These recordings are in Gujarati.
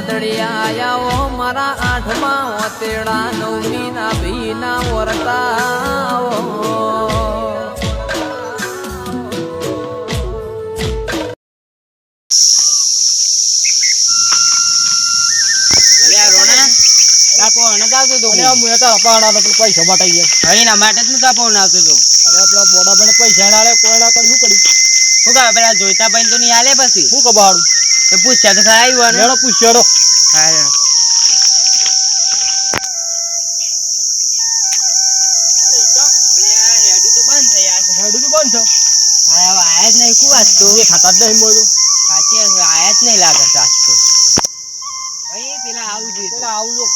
વાદળિયા ઓ મારા આઠમા ઓતેડા નવમી ના ભીના વરતા પૈસા માટે એના માટે જ નતા ફોન આવતો તો પેલા મોડા મને પૈસા ના લે કોઈ ના કરી શું શું કહે પેલા જોઈતા ભાઈ તો નહીં હાલે પછી? શું કબાડું તો પૂછ્યા તો ખરા આવ્યું ને. લેડો પૂછ્યો હા હેડું. તો બંધ થઈ યાર હેડું તો બંધ છે. હા આયા જ નહીં ખૂબ આજ તો ખાતા જ નહીં બોલો સાચી આયા જ નહીં લાગે સાચું. ભાઈ પેલા આવું જોઈએ પેલા આવજો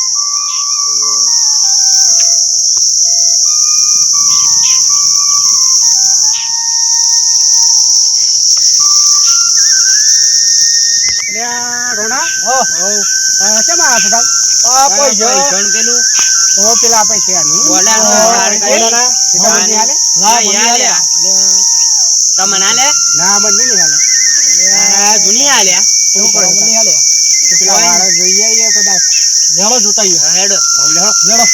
હો. હો કેમ આ છો આ પૈસા. પૈસાનું પેલું? ઓ પેલા પૈસા ની. યાર. તમને હાલે? ના બંને નહીં હાલે. આ જૂની કરે હાલે. પેલા વાળા જોઈએ કદાચ. લેડો જોતા. હેડો. લેડો લેડો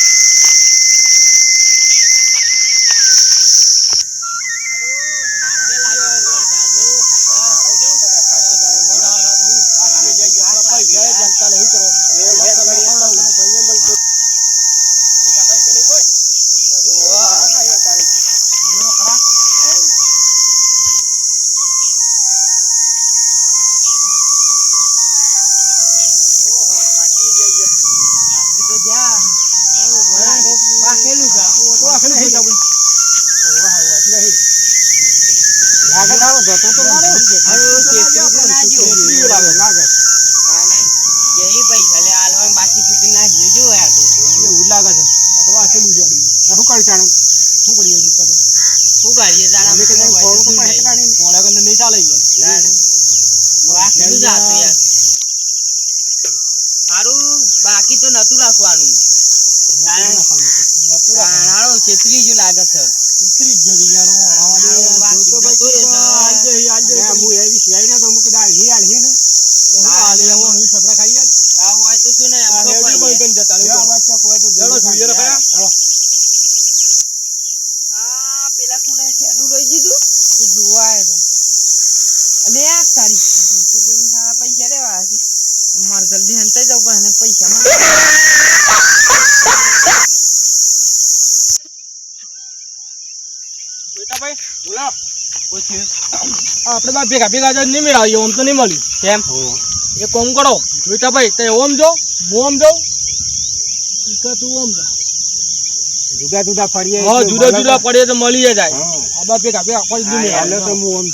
આ પેલા ખૂણે છેડું રહી ગયું તે જોવા આવ્યો તો. અને આ તારી જીતુભાઈ સારા પૈસા લેવા છે. મારે જલ્દી હંતાઈ જવું પડે અને પૈસા માં જોઈતા ભાઈ, બોલો. આપણે બા ભેગા ભેગા જ નહીં મળ્યા ઓમ તો નહીં મળ્યું. કેમ? એ કોમ કરો જોઈતા ભાઈ તે ઓમ જો હું ઓમ જાઉં? તું ઓમ જા. જુદા જુદા ફરીએ હા જુદા જુદા પડીએ તો મળી જાય. હા. આ બા ભેગા ભેગા કોઈ જ નહીં તો હું આમ.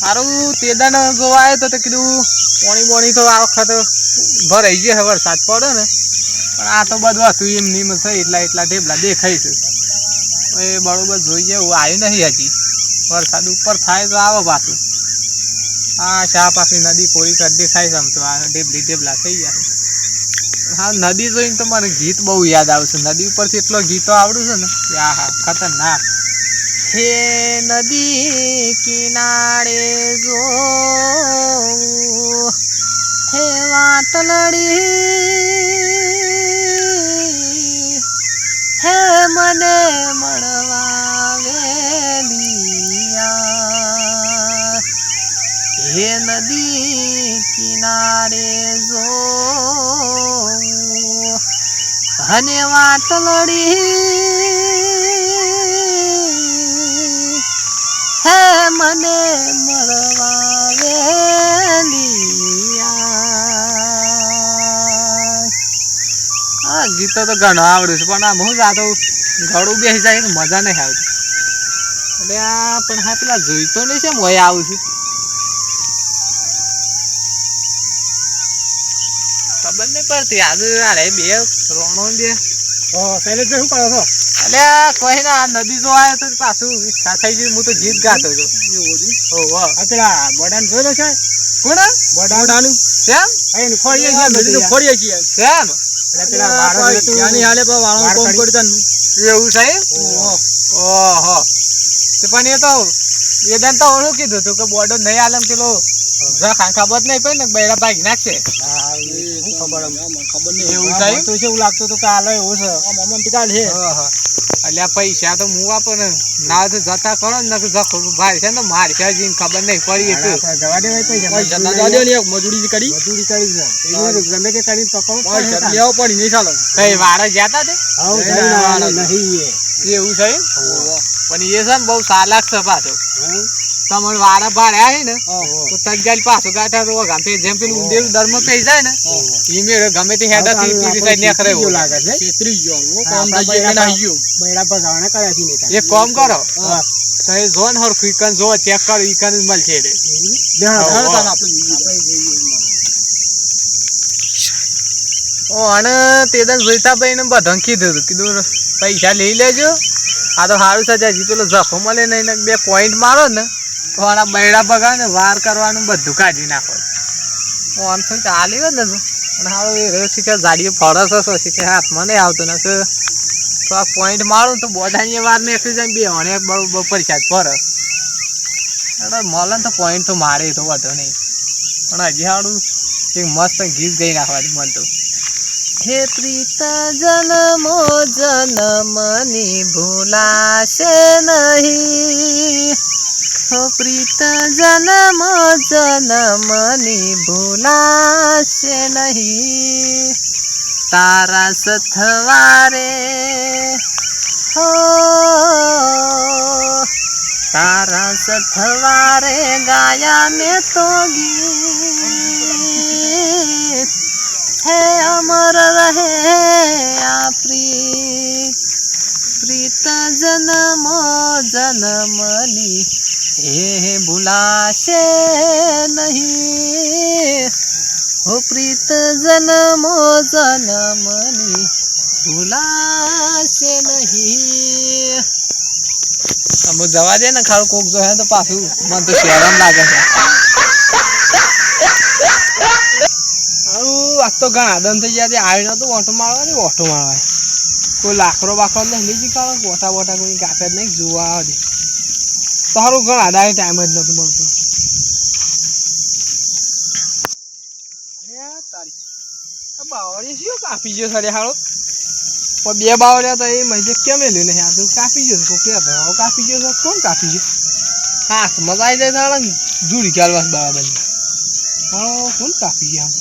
સારું તેદાન જોવા આવ્યો તો તે કીધું પોણી બોણી તો આ વખત ભરાઈ ગયા વરસાદ પડે ને. પણ આ તો બધું હતું એમ નીમ છે એટલા એટલા ઢેબલા દેખાય છે. એ બરોબર જોઈએ એવું આવ્યું નહીં હજી. વરસાદ ઉપર થાય તો આવે પાછું. આ ચા પાછી નદી કોરી કર દેખાય છે આમ તો. આ ઢેબલી ઢેબલા થઈ ગયા. હા, નદી જોઈને તો મને ગીત બહુ યાદ આવશે નદી ઉપરથી એટલો ગીતો આવડું છે ને કે આ હા, ખતરનાક. હે નદી કિનારે જો હે વાટલડી હે મને કિનારે જો. અને વાટલડી હે મને મળવા વેલિયા આ ગીતો તો ઘણો આવડ્યું છે, પણ આમ હું જાતો ગળું બેસી જાય મજા નહીં આવતી. એટલે આ પણ હા, પેલા જોઈતો નહીં છે મોય આવું છું. પડતી આજે અરે બે ત્રણો બે. શૈલેષભાઈ શું કરો છો? એટલે કોઈ ના નદી જો આવ્યો તો પાછું ઈચ્છા થઈ ગઈ હું તો જીત ગાતો હતો ઓહો પેલા બડાન જોયો છે? કોણ? બોડાનું કેમ અહીં ખોડીએ છીએ નદી. ખોડીએ છીએ. કેમ પેલા વાળો જોયું હાલે પણ વાળો કોમ કરતા એવું સાહેબ ઓહો. તો પણ એ તો એ દાન તો ઓળું કીધું હતું કે બોર્ડર નહીં આલમ પેલો જખાન ખબર નહીં પડી ને બૈરા ભાગી નાખશે. હા, એ શું ખબર ખબર નહીં. એવું તો લાગતું હતું કે એવું છે. છે. પૈસા તો હું આપો ને. ના તો જતા કરો ને જખો ભાઈ છે ને મારી છે ખબર નહીં પડી હતું જવા દેવાય પૈસા. પૈસા તો જવા દો ને, મજૂરી કરી. મજૂરી કરી છે. ગમે તે કરીને પકડવું જ પૈસા લેવો પડી નહીં ચાલો. કઈ વાળા જતા તે? નહીં. એવું થયું પણ એ છે ને બહુ સાલાક છે પાછો. તમને વારા ભાડ્યા હે ને ઓહો. તો તજગાલ પાછો ગાંઠા તો ગામ પે જેમ પેલું ઊંધેલું દરમાં પઈ જાય ને ઈ મેળે ગમે તે હેડા થી પીરી સાઈડ નેખરે આપણને લાગે છે. છેતરી ગયો કામ આપણા ગયો ગયું બૈરા નાહી ગયું. બૈરા પર કર્યા છે નેતા. એક કામ કરો. તો એ જો ને હરખું જો ચેક કરો ઈકન મલ રે છે? જોઈએ. ઓ અને તે દન જોઈતાભાઈ ને બધા કીધું હતું. કીધું પૈસા લઈ લેજો. આ તો સારું છે હજી પેલો જખો મળે નહીં બે પોઈન્ટ મારો ને. તો આના બૈડા ભગા ને વાર કરવાનું બધું કાઢી નાખો. હું આમ થોડી ચાલી હોય ને પણ હારું એ રહ્યો શીખે જાડીઓ ફરસ હશો શીખે હાથમાં નહીં આવતો ને તો આ પોઈન્ટ મારું તો બોધાની વાર ને એકલી જાય બે અને બરોબર પૈસા ફરસ એટલે મળે ને તો પોઈન્ટ તો મારે તો વધો નહીં. પણ હજી હારું એક મસ્ત ગીત ગઈ નાખવાનું મન તો. હે પ્રીત જન્મો જન્મની ભૂલાશે નહીં. હો પ્રીત જન્મ જન્મની ભૂલાશે નહીં તારા સથવારે હો તારા સથવારે ગાયા મેં તો ગીત હે અમર રહે આ પ્રીત પ્રીત જન્મો હે ભૂલાશે નહીં હો પ્રીત જન્મો જન્મની ભૂલાશે નહીં અમુ જવા દે ને ખારું કોક જો તો પાછું મને તો શરમ લાગે છે આજ તો ઘણા દન થઈ ગયા આવી તો ઓટો મારવા ને ઓટો મારવા કોઈ લાકડો બાકડો નહીં લઈ જઈ કાઢો ગોટા બોટા કોઈ કાપે જ નહીં જોવા આવે તો સારું ઘણા દાડે ટાઈમ જ નથી મળતું. અરે બાવળીએ શું કાપી ગયો સરે હારો પણ બે બાવળિયા તો એ મજે કેમ મેલ્યું નહીં આ તો કાપી ગયો કોક તો કાપી ગયો કોણ કાપી ગયો? હાથ મજા આવી જાય તારા જુડી ચાલવા બરાબર હાલો કોણ કાપી ગયા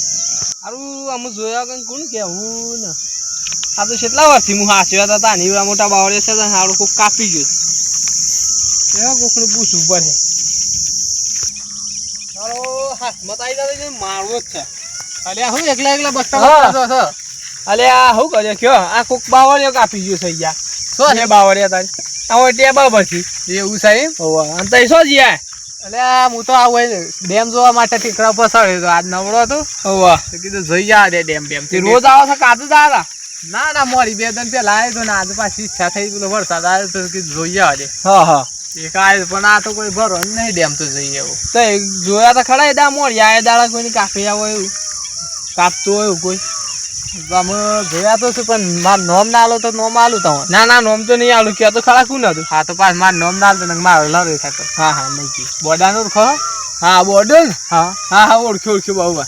સારું આમ જોયા કઈ કોણ કેવું ને. આ તો કેટલા વર્ષથી હું હાસ્યો હતા ની મોટા બાવળે છે હારું કોક કાપી ગયું એવા કોકને પૂછવું પડે હાલો હાથમાં આવી જાય મારવો જ છે. અલ્યા હું એકલા એકલા. બસતા છો? છો આ શું કર્યો? કયો? આ કોક બાવળિયો કાપી ગયો થઈ ગયા શું બે બાવળિયા તારી આ હોય ટેબા પછી એવું સાહેબ હોવા અને તઈ શું જ્યાં? અલ્યા હું તો આવું ડેમ જોવા માટે ટીકડા પસાર ચડ્યો આજ નવડો હતો. હોવા કીધું જઈ આ દે ડેમ ડેમ તે રોજ આવો છે? જ દાદા ના ના મોરી બે દન પેલા આવ્યો ને આજે પાછી ઈચ્છા થઈ પેલો વરસાદ આવ્યો તો કીધું જોઈએ આજે હા હા. એક આવ્યો પણ આ તો કોઈ ભરો નહીં ડેમ તો જઈએ એવું તો એ જોયા તો ખરા એદા મોડી આ દાડા કોઈની કાપી આવો એવું. કાપતું હોય એવું કોઈ. અમે જોયા તો છું પણ માર નોમ ના આલો તો નોમ આલું તમે ના ના નોમ તો નહીં આલું. ક્યાં તો ખરા કું નતું હા તો પાછ માર નોમ ના આલતો મારે મારો લડો થતો. હા હા નહીં કી બોડાનો ખો હા બોડો હા. હા હા ઓળખ્યો ઓળખ્યો બાબુ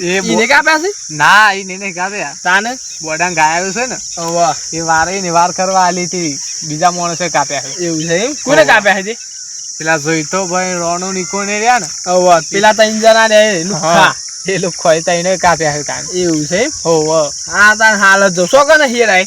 એ કાપ્યા છે? ના નહીં તાને? બોડા ગાયો છે ને વાહ. એ વારે ને વાર કરવા આલી હતી. બીજા માણસે કાપ્યા છે. એવું છે એમ? કોને કાપ્યા છે? પેલા જોઈતો ભાઈ રોણો નિકો ને? રહ્યા ને વાહ. પેલા ત્રણ જણા રે લુખા. એ લોકો તઈને કાપ્યા છે કાન એવું છે હો હો તાન હાલ જ કે કને હેરાય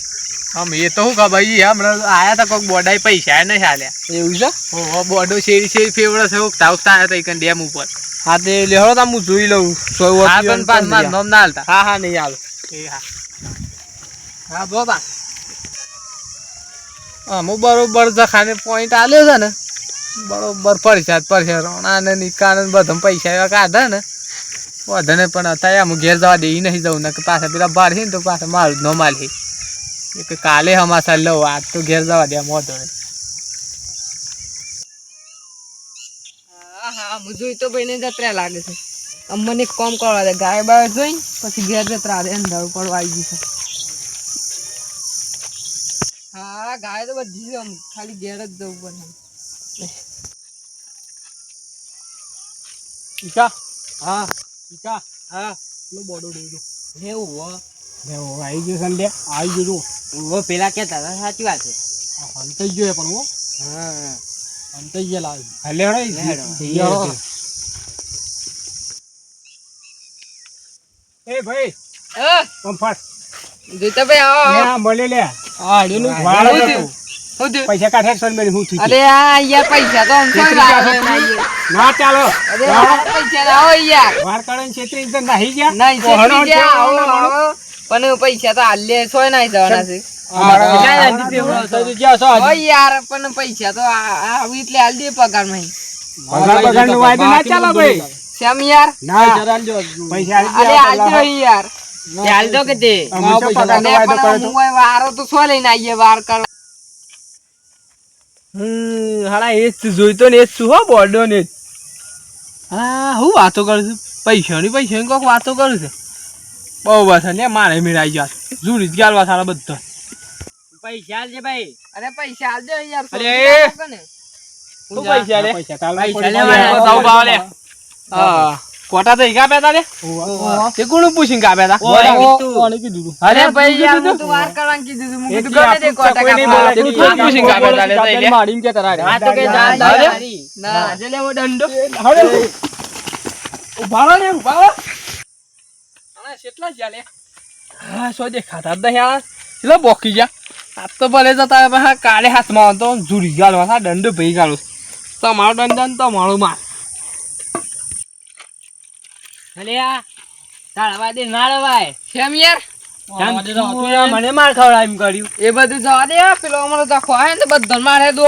આમ એ તો હું ખબર ભાઈ હમણાં આયા તા કોઈક બોડા પૈસા નહીં હાલ્યા. એવું છે? હો બોડો શેરી શેરી ફેવડે છે ઉગતા આયા તા ઈકન ડેમ ઉપર. હા તે લેહડો તા હું જોઈ લઉં. સો હા પણ પાછ માર નોમ ના હાલતા. હા હા નહીં હાલ. એ હા. હા બોતા અમુક બરોબર જખાને પોઈન્ટ આલ્યો છે ને. બરોબર પરસાદ પરસાદ રોણા ને નિકાન બધા પૈસા એવા કાઢે ને. બધાને પણ અત્યારે આમ ઘેર જવા દે નહીં જવું ને પાછા પેલા બાર છે ને તો પાછા મારું ન માલી એ કે કાલે હમાસા લઉં આજ તો ઘેર જવા દે વાંધો હા હા હું જોઈ તો ભાઈ ને જત્રા લાગે છે. અમને કોમ કરવા દે ગાય બાય જોઈ પછી ઘેર જત્રા દે અંદર પડવા આવી ગઈ છે. હા ગાય તો બધી છે આમ ખાલી ઘેર જ જવું પડે. ઈકા હા ઈકા હા બોડો ડોડો એવું હો આવી ગયો સંડે આવી ગયો વો પેલા કેતા હતા સાચી વાત છે. હંતાઈ ગયો પણ હો. હા. હંતાઈ ગયા લાલ હલે. હળો એ ભાઈ અ પંફાટ જોઈતા ભાઈ આવો લે મળે લે. આ ડેનું વાળ હતું. પૈસા કાઢે સર મેં હું અરે આ યાર પૈસા તો આવીએ. ના ચાલો. અરે પૈસા ના હોય યાર વાર કાઢે છેતરી તો નહીં ગયા? નહીં ગયા, આવો. પણ પૈસા તો હાલે સોય નહીં જવાના છે. છો યાર પણ પૈસા તો આવી એટલે હાલ દે પગારમાં પગાર બગારનું વાયદો ના ચાલો ભાઈ. શ્યામ યાર? ના. પૈસા યાર. હાલ કે તે? તો? વારો તો સો લઈને આવીએ વાર કરો હમ, હાલા એ જ જોઈતો ને એ જ છું હો બોર્ડો ને હા હું વાતો કરું છું. પૈસાની પૈસાની કોઈક વાતો કરું છું. બહુ બસ ને મારે મેળાઈ ગયા જુડી જ ગાલવા સારા બધા પૈસા આલજે ભાઈ અરે પૈસા આલજો યાર અરે. સો. શું પૈસા લે પૈસા. ગયા. બતાવું ભાવ લે હા કોટા તો ઈગા કાપ્યા તા લે તે કોણ પૂછીને કાપ્યા તા ઓય, કીધું. કોણે કીધું તું? અરે ભાઈ યાર તું વાર કરવાનું કીધું તું મેં એક કીધું ગમે તે કોટા. બોલે. તે કોણ પૂછીને કાપ્યા તા લે તે લે? મારીને કેતા રહ્યા. હા તો કે જાન ના, જા. લેવો દંડો. હવે ઊભા ને ઊભા કેટલા જ્યાં લે હા આ કેટલા બોકી ગયા. આ તો ભલે જતા હા કાળે હાથમાં તો જુડી ગાળવા હા દંડ ભઈ ગાળો તમારો દંડ ને તમારો માર. કેમ યાર? મને માર ખવડાવ એમ કર્યું. એ બધું જવા દે પેલો અમારો દખો આવે ને બધા મારે તો.